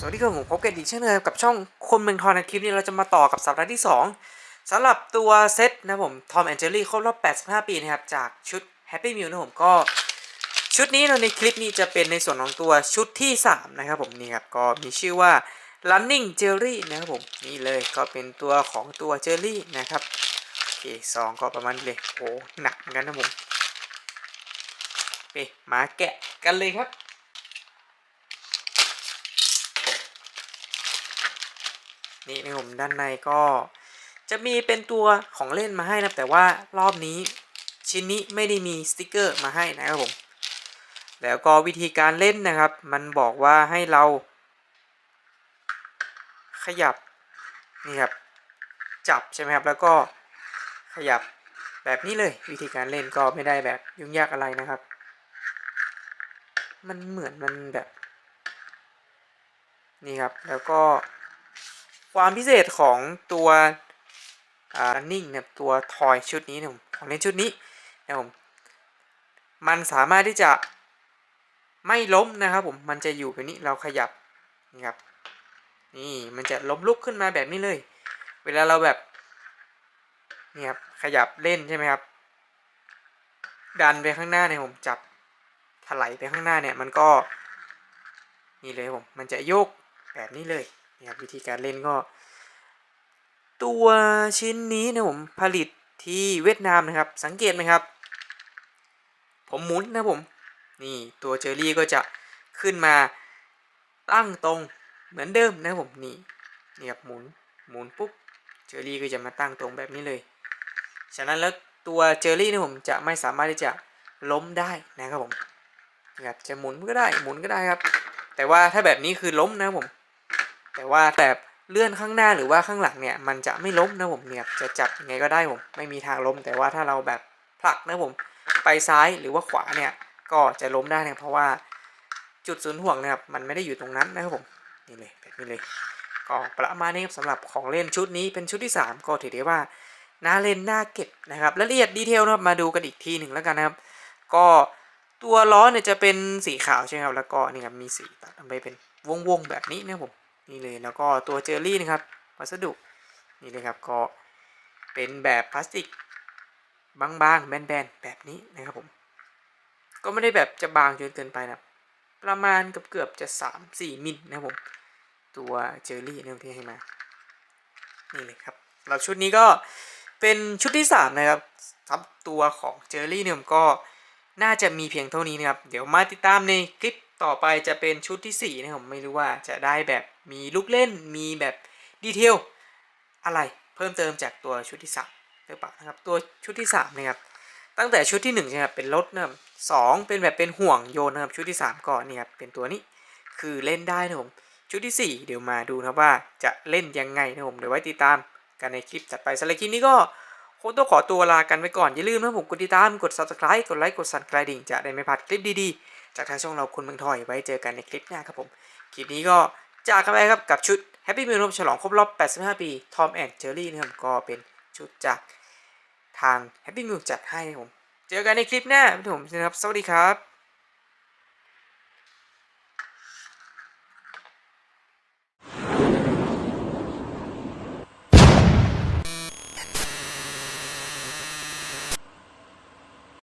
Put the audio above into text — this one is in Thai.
สวัสดีครับผมพบกันอีกเช่นเคยกับช่องคนเมืองทองในคลิปนี้เราจะมาต่อกับสัปดาห์ที่ 2สำหรับตัวเซตนะผมทอมแอนเจลี่ครบรอบ 85 ปีนะครับ จากชุด Happy Meal นะผมก็ ชุดนี้ในคลิปนี้จะเป็นในส่วนของตัวชุดที่ 3 นะครับผมนี่ครับก็มีชื่อว่า Running Jelly นะครับผมนี่เลยก็เป็นตัวของตัวเจลลี่นะครับโอเคซองก็ประมาณเลยโอ้หนักเหมือนกันนะผมไปมาแกะกันเลยครับ นี่นะผมด้านในก็จะมีเป็นตัวของเล่นมาให้นะแต่ว่ารอบนี้ชิ้นนี้ไม่ได้มีสติกเกอร์มาให้นะครับผมแล้วก็วิธีการเล่นนะครับ มันบอกว่าให้เรา ขยับนี่ครับจับใช่ไหมครับแล้วก็ขยับแบบนี้เลยวิธีการเล่นก็ไม่ได้แบบยุ่งยากอะไรนะครับ มันเหมือนมันแบบ นี่ครับแล้วก็ ความพิเศษของตัวอ่า running เนี่ยตัวทอยชุดนี้เนี่ยผมของเล่นชุดนี้นะผมมันสามารถที่จะไม่ล้มนะครับผมมันจะอยู่แบบนี้เราขยับนี่ครับนี่มันจะล้มลุกขึ้นมาแบบนี้เลย เวลาเราแบบนี่ครับขยับเล่นใช่ไหมครับ ดันไปข้างหน้าเนี่ยผมจับถลายไปข้างหน้าเนี่ยมันก็นี่เลยผมมันจะโยกแบบนี้เลย นี่ครับวิธีการเล่นก็ ตัวชิ้นนี้นะผมผลิตที่เวียดนามนะครับ สังเกตไหมครับ ผมหมุนนะผม นี่ตัวเจอรี่ก็จะขึ้นมาตั้งตรงเหมือนเดิมนะผมนี่นี่ครับหมุนหมุนปุ๊บเจอรี่ก็จะมาตั้งตรงแบบนี้เลย ฉะนั้นแล้วตัวเจอรี่นะผมจะไม่สามารถที่จะล้มได้นะครับผมนะครับจะหมุนก็ได้หมุนก็ได้ครับ แต่ว่าถ้าแบบนี้คือล้มนะผม แต่ว่าแบบเลื่อนข้างหน้าหรือว่าข้างหลังเนี่ยมันจะไม่ล้มนะผมเนี่ยจะจับยังไงก็ได้ผมไม่มีทางล้มแต่ว่าถ้าเราแบบผลักนะผมไปซ้ายหรือว่าขวาเนี่ยก็จะล้มได้นะเพราะว่าจุดศูนย์ห่วงนะครับมันไม่ได้อยู่ตรงนั้นนะครับผมนี่เลยแบบนี้เลยก็ประมาณนี้ครับสำหรับของเล่นชุดนี้เป็นชุดที่ 3 ก็ถือได้ว่าน่าเล่นน่าเก็บนะครับรายละเอียดดีเทลนะครับมาดูกันอีกทีหนึ่งแล้วกันนะครับ ก็ตัวล้อเนี่ยจะเป็นสีขาวใช่ไหมครับแล้วก็นี่ครับมีสีตัดไปเป็นวงๆแบบนี้นะครับผม นี่เลยแล้วก็ตัวเจอรี่นะครับวัสดุนี่เลยครับก็เป็นแบบพลาสติกบางๆแบนๆแบบนี้นะครับผมก็ไม่ได้แบบจะบางจนเกินไปนะประมาณเกือบเกือบจะ3 4มิลนะครับผมตัวเจอรี่เนี่ยที่ให้มานี่เลยครับสำหรับชุดนี้ก็เป็นชุดที่ 3 นะครับสำหรับตัวของเจอรี่เนี่ยผมก็น่าจะมีเพียงเท่านี้นะครับ เดี๋ยวมาติดตามในคลิป ต่อไปจะเป็นชุดที่ 4 นะครับผมไม่รู้ว่าจะได้แบบมีลูกเล่นมีแบบดีเทลอะไรเพิ่มเติมจากตัวชุดที่3หรือเปล่านะครับตัวชุดที่3นะครับตั้งแต่ชุดที่1ใช่ไหมครับเป็นรถนะครับสองเป็นแบบเป็นห่วงโยนนะครับชุดที่ 3 ก่อนนี่ครับเป็นตัวนี้คือเล่นได้นะครับผมชุดที่ 4 เดี๋ยวมาดูนะว่าจะเล่นยังไงนะครับผมเดี๋ยวไว้ติดตามกันในคลิปถัดไปสำหรับคลิปนี้ก็คงต้องขอตัวลากันไปก่อนอย่าลืมนะผมกดติดตามกด subscribe กดไลค์กดสั่นกระดิ่งจะได้ไม่พลาดคลิปดีๆ จากทางช่องเราคนเมืองทอยไว้เจอกันในคลิปหน้าครับผม คลิปนี้ก็จากกันไปครับกับชุด Happy Meal ฉลองครบรอบ 85 ปีทอมแอนด์เจอรี่นะครับก็เป็นชุดจากทางแฮปปี้มิลล์จัดให้ผม เจอกันในคลิปหน้าครับผมนะครับ สวัสดีครับ